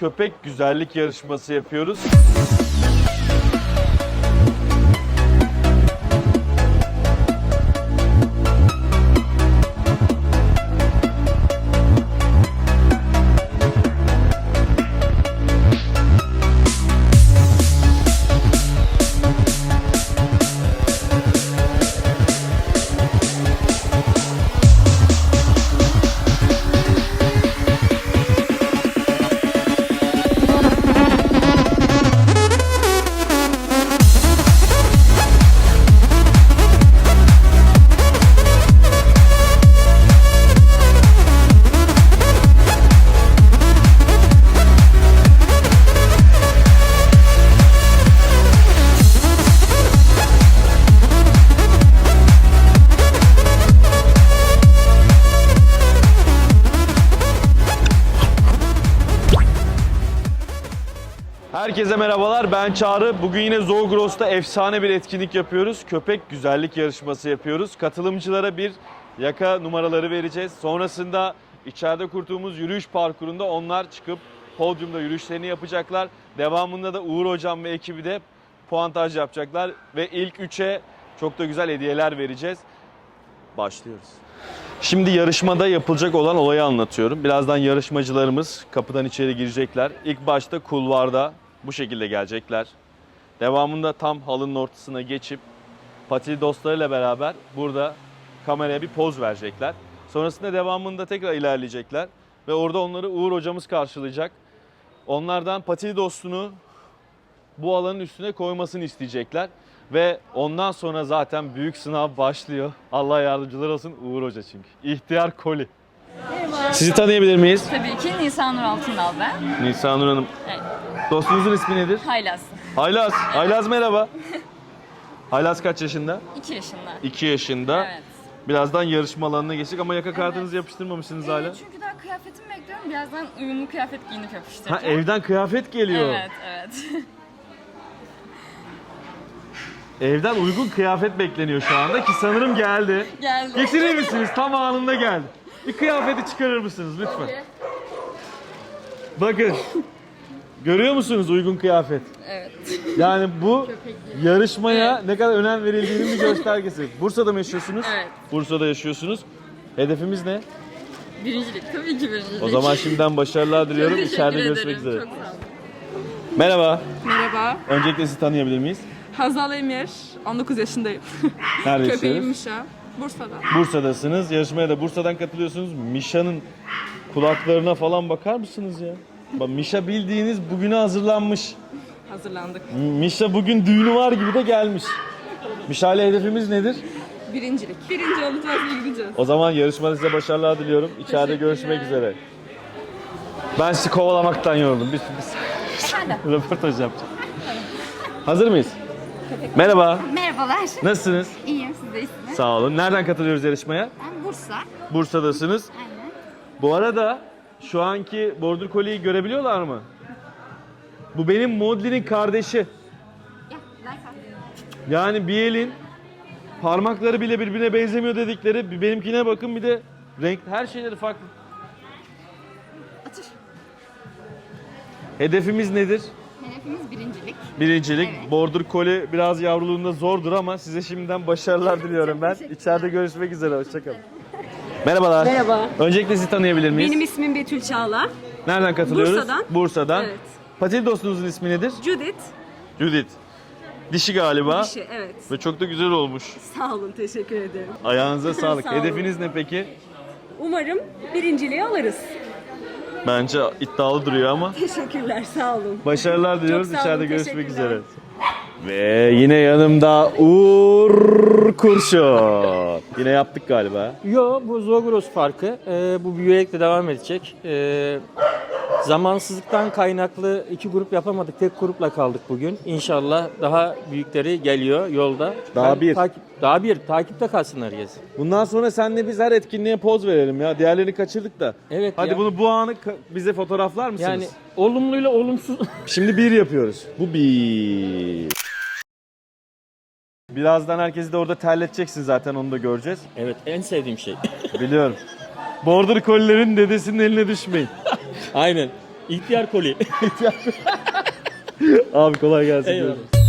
köpek güzellik yarışması yapıyoruz. Herkese merhabalar. Ben Çağrı. Bugün yine Zoogross'ta efsane bir etkinlik yapıyoruz. Köpek güzellik yarışması yapıyoruz. Katılımcılara bir yaka numaraları vereceğiz. Sonrasında içeride kurduğumuz yürüyüş parkurunda onlar çıkıp podyumda yürüyüşlerini yapacaklar. Devamında da Uğur Hocam ve ekibi de puantaj yapacaklar. Ve ilk üçe çok da güzel hediyeler vereceğiz. Başlıyoruz. Şimdi yarışmada yapılacak olan olayı anlatıyorum. Birazdan yarışmacılarımız kapıdan içeri girecekler. İlk başta kulvarda bu şekilde gelecekler. Devamında tam halının ortasına geçip patili dostlarıyla beraber burada kameraya bir poz verecekler. Sonrasında devamında tekrar ilerleyecekler ve orada onları Uğur hocamız karşılayacak. Onlardan patili dostunu bu alanın üstüne koymasını isteyecekler. Ve ondan sonra zaten büyük sınav başlıyor. Allah yardımcılar olsun Uğur Hoca çünkü. İhtiyar Koli. Sizi tanıyabilir miyiz? Tabii ki Nisan Nur Altındal ben. Nisanur Hanım. Evet. Dostunuzun ismi nedir? Haylaz. Haylaz. Haylaz merhaba. Haylaz kaç yaşında? 2 yaşında. 2 yaşında. Evet. Birazdan yarışma alanına geçecek ama yaka kartınızı yapıştırmamışsınız hala. Ee, çünkü daha kıyafetimi bekliyorum. Birazdan uyumlu kıyafet giyinip yapıştıracağım. Ha evden kıyafet geliyor. Evet, evet. Evden uygun kıyafet bekleniyor şu anda ki sanırım geldi. Geldi. Getirir misiniz? Tam anında geldi. Bir kıyafeti çıkarır mısınız lütfen? Bakın. Görüyor musunuz uygun kıyafet? Evet. Yani bu yarışmaya ne kadar önem verildiğinin bir göstergesi. Bursa'da mı yaşıyorsunuz? Evet. Bursa'da yaşıyorsunuz. Hedefimiz ne? Birincilik. Tabii ki birincilik. O zaman şimdiden başarılar diliyorum. Teşekkür İçeride ederim. görüşmek üzere. Çok sağ olun. Merhaba. Merhaba, Öncelikle sizi tanıyabilir miyiz? Hazal Emir, 19 yaşındayım. Nerede Köpeğim yaşıyoruz? Mişa, Bursa'da. Bursa'dasınız. Yarışmaya da Bursa'dan katılıyorsunuz. Mişa'nın kulaklarına falan bakar mısınız ya? Bak Mişa bildiğiniz bugüne hazırlanmış. Hazırlandık. Mişa bugün düğünü var gibi de gelmiş. Mişa ile hedefimiz nedir? Birincilik. Birinci olacağız ve gideceğiz. O zaman yarışmada size başarılar diliyorum. İçeride görüşmek üzere. Ben sizi kovalamaktan yoruldum. Biz, biz röportaj yapacağız. Hazır mıyız? Merhaba. Merhabalar. Nasılsınız? İyiyim, siz de iyisiniz. Sağ olun. Nereden katılıyoruz yarışmaya? Ben Bursa. Bursa'dasınız. Aynen. Bu arada şu anki Border Collie'yi görebiliyorlar mı? Bu benim Modli'nin kardeşi. Ya. Yani bir elin parmakları bile birbirine benzemiyor dedikleri bir benimkine bakın bir de renk her şeyleri farklı. Atış. Hedefimiz nedir? Hedefimiz birincilik. Birincilik. Evet. Border Collie biraz yavruluğunda zordur ama size şimdiden başarılar diliyorum ben. İçeride görüşmek üzere. Hoşçakalın. Merhabalar. Merhaba. Öncelikle sizi tanıyabilir miyiz? Benim ismim Betül Çağla. Nereden katılıyoruz? Bursa'dan. Bursa'dan. Evet. Patil dostunuzun ismi nedir? Judith. Judith. Dişi galiba. Dişi, evet. Ve çok da güzel olmuş. Sağ olun, teşekkür ederim. Ayağınıza sağlık. Sağ olun. Hedefiniz ne peki? Umarım birinciliği alırız. Bence iddialı duruyor ama. Teşekkürler, sağ olun. Başarılar diliyoruz. sağ olun, İçeride görüşmek teşekkürler. üzere. Ve yine yanımda Uğur Kurşun. Yine yaptık galiba. Yo bu Zogros farkı. Ee, bu büyüyerek de devam edecek. Ee, zamansızlıktan kaynaklı iki grup yapamadık. Tek grupla kaldık bugün. İnşallah daha büyükleri geliyor yolda. Daha bir. takip- daha bir. Takipte kalsınlar herkes. Bundan sonra senle biz her etkinliğe poz verelim ya. Diğerlerini kaçırdık da. Evet Hadi ya. bunu bu anı ka- bize fotoğraflar mısınız? Yani olumluyla olumsuz. Şimdi bir yapıyoruz. Bu bir. Birazdan herkesi de orada terleteceksin zaten onu da göreceğiz. evet en sevdiğim şey. Biliyorum. Border Collie'lerin dedesinin eline düşmeyin. Aynen. İhtiyar koli. Abi kolay gelsin. Eyvallah.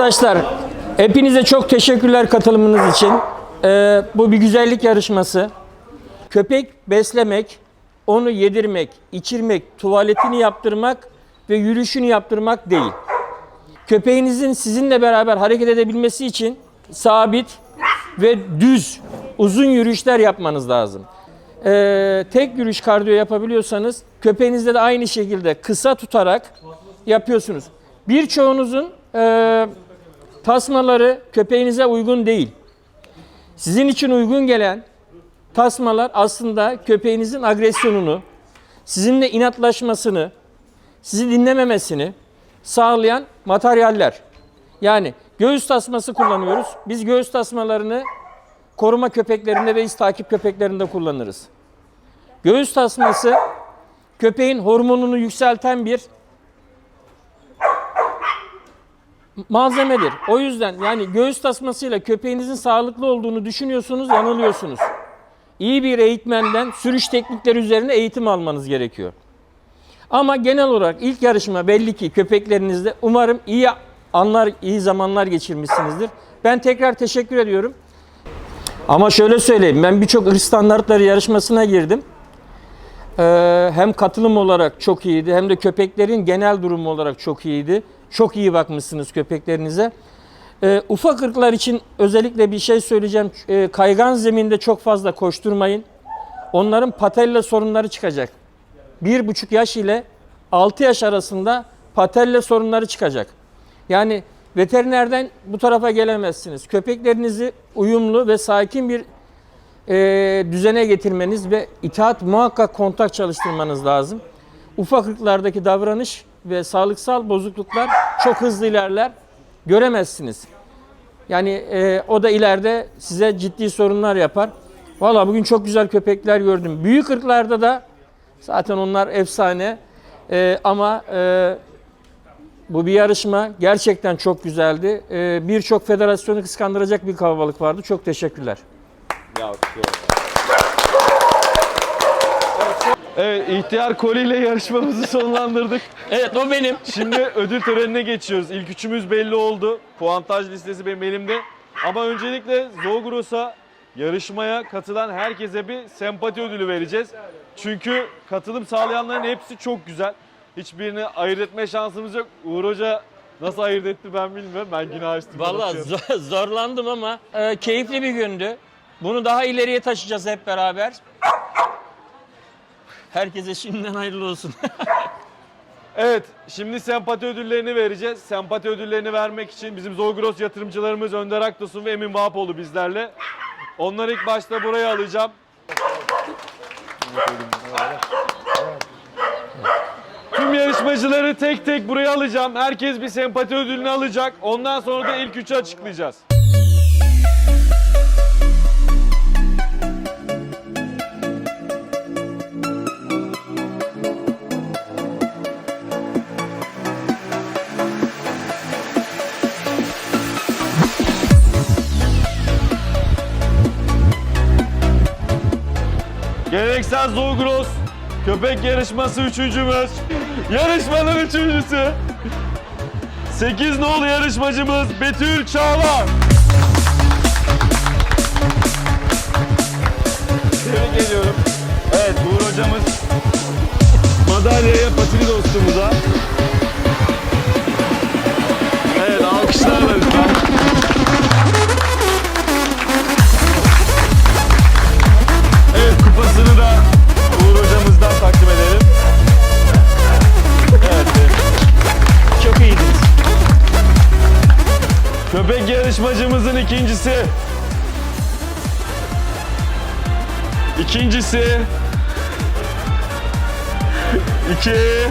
Arkadaşlar hepinize çok teşekkürler katılımınız için. Ee, bu bir güzellik yarışması. Köpek beslemek, onu yedirmek, içirmek, tuvaletini yaptırmak ve yürüyüşünü yaptırmak değil. Köpeğinizin sizinle beraber hareket edebilmesi için sabit ve düz, uzun yürüyüşler yapmanız lazım. Ee, tek yürüyüş kardiyo yapabiliyorsanız köpeğinizde de aynı şekilde kısa tutarak yapıyorsunuz. Birçoğunuzun e, tasmaları köpeğinize uygun değil. Sizin için uygun gelen tasmalar aslında köpeğinizin agresyonunu, sizinle inatlaşmasını, sizi dinlememesini sağlayan materyaller. Yani göğüs tasması kullanıyoruz. Biz göğüs tasmalarını koruma köpeklerinde ve iz takip köpeklerinde kullanırız. Göğüs tasması köpeğin hormonunu yükselten bir malzemedir. O yüzden yani göğüs tasmasıyla köpeğinizin sağlıklı olduğunu düşünüyorsunuz, yanılıyorsunuz. İyi bir eğitmenden sürüş teknikleri üzerine eğitim almanız gerekiyor. Ama genel olarak ilk yarışma belli ki köpeklerinizde umarım iyi anlar, iyi zamanlar geçirmişsinizdir. Ben tekrar teşekkür ediyorum. Ama şöyle söyleyeyim, ben birçok hırs standartları yarışmasına girdim. Ee, hem katılım olarak çok iyiydi hem de köpeklerin genel durumu olarak çok iyiydi. Çok iyi bakmışsınız köpeklerinize. Ee, ufak ırklar için özellikle bir şey söyleyeceğim. Ee, kaygan zeminde çok fazla koşturmayın. Onların patella sorunları çıkacak. Bir buçuk yaş ile 6 yaş arasında patella sorunları çıkacak. Yani veterinerden bu tarafa gelemezsiniz. Köpeklerinizi uyumlu ve sakin bir e, düzene getirmeniz ve itaat muhakkak kontak çalıştırmanız lazım. Ufak ırklardaki davranış ve sağlıksal bozukluklar çok hızlı ilerler. Göremezsiniz. Yani e, o da ileride size ciddi sorunlar yapar. Valla bugün çok güzel köpekler gördüm. Büyük ırklarda da zaten onlar efsane. E, ama e, bu bir yarışma. Gerçekten çok güzeldi. E, Birçok federasyonu kıskandıracak bir kalabalık vardı. Çok teşekkürler. Evet, ihtiyar Koli ile yarışmamızı sonlandırdık. Evet o benim. Şimdi ödül törenine geçiyoruz. İlk üçümüz belli oldu. Puantaj listesi benim elimde. Ama öncelikle Zogros'a yarışmaya katılan herkese bir sempati ödülü vereceğiz. Çünkü katılım sağlayanların hepsi çok güzel. Hiçbirini ayırt etme şansımız yok. Uğur Hoca nasıl ayırt etti ben bilmiyorum. Ben günah bakıyorum. zor- zorlandım ama e, keyifli bir gündü. Bunu daha ileriye taşıyacağız hep beraber. Herkese şimdiden hayırlı olsun. Evet, şimdi sempati ödüllerini vereceğiz. Sempati ödüllerini vermek için bizim Zogros yatırımcılarımız Önder Aktosun ve Emin Vahapoğlu bizlerle. Onları ilk başta buraya alacağım. Tüm yarışmacıları tek tek buraya alacağım. Herkes bir sempati ödülünü alacak. Ondan sonra da ilk üçü açıklayacağız. Geleneksel Zogros köpek yarışması üçüncümüz. Yarışmanın üçüncüsü. 8 nolu yarışmacımız Betül Çağlar. Tebrik ediyorum. Evet Uğur hocamız madalyaya patili dostumuza. Evet alkışlarla İkincisi. İki.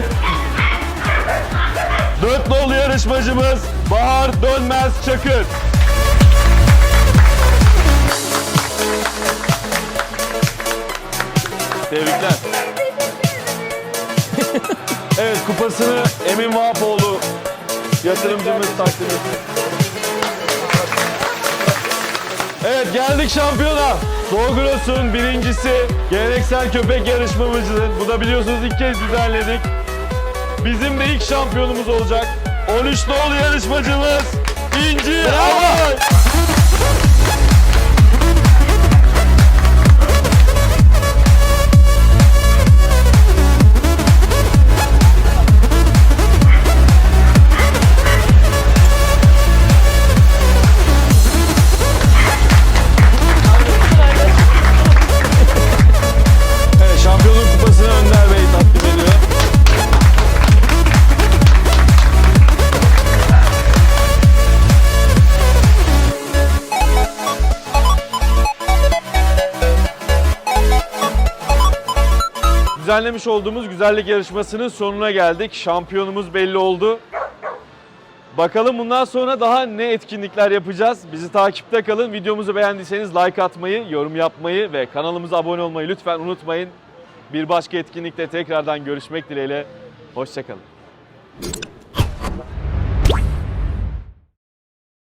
Dört nolu yarışmacımız Bahar Dönmez Çakır. Tebrikler. evet kupasını Emin Vahapoğlu yatırımcımız takdim etti. Evet geldik şampiyona. Doğgros'un birincisi geleneksel köpek yarışmamızın. Bu da biliyorsunuz ilk kez düzenledik. Bizim de ilk şampiyonumuz olacak. 13 nolu yarışmacımız İnci Havay. Evet Düzenlemiş olduğumuz güzellik yarışmasının sonuna geldik. Şampiyonumuz belli oldu. Bakalım bundan sonra daha ne etkinlikler yapacağız? Bizi takipte kalın. Videomuzu beğendiyseniz like atmayı, yorum yapmayı ve kanalımıza abone olmayı lütfen unutmayın. Bir başka etkinlikte tekrardan görüşmek dileğiyle. Hoşçakalın.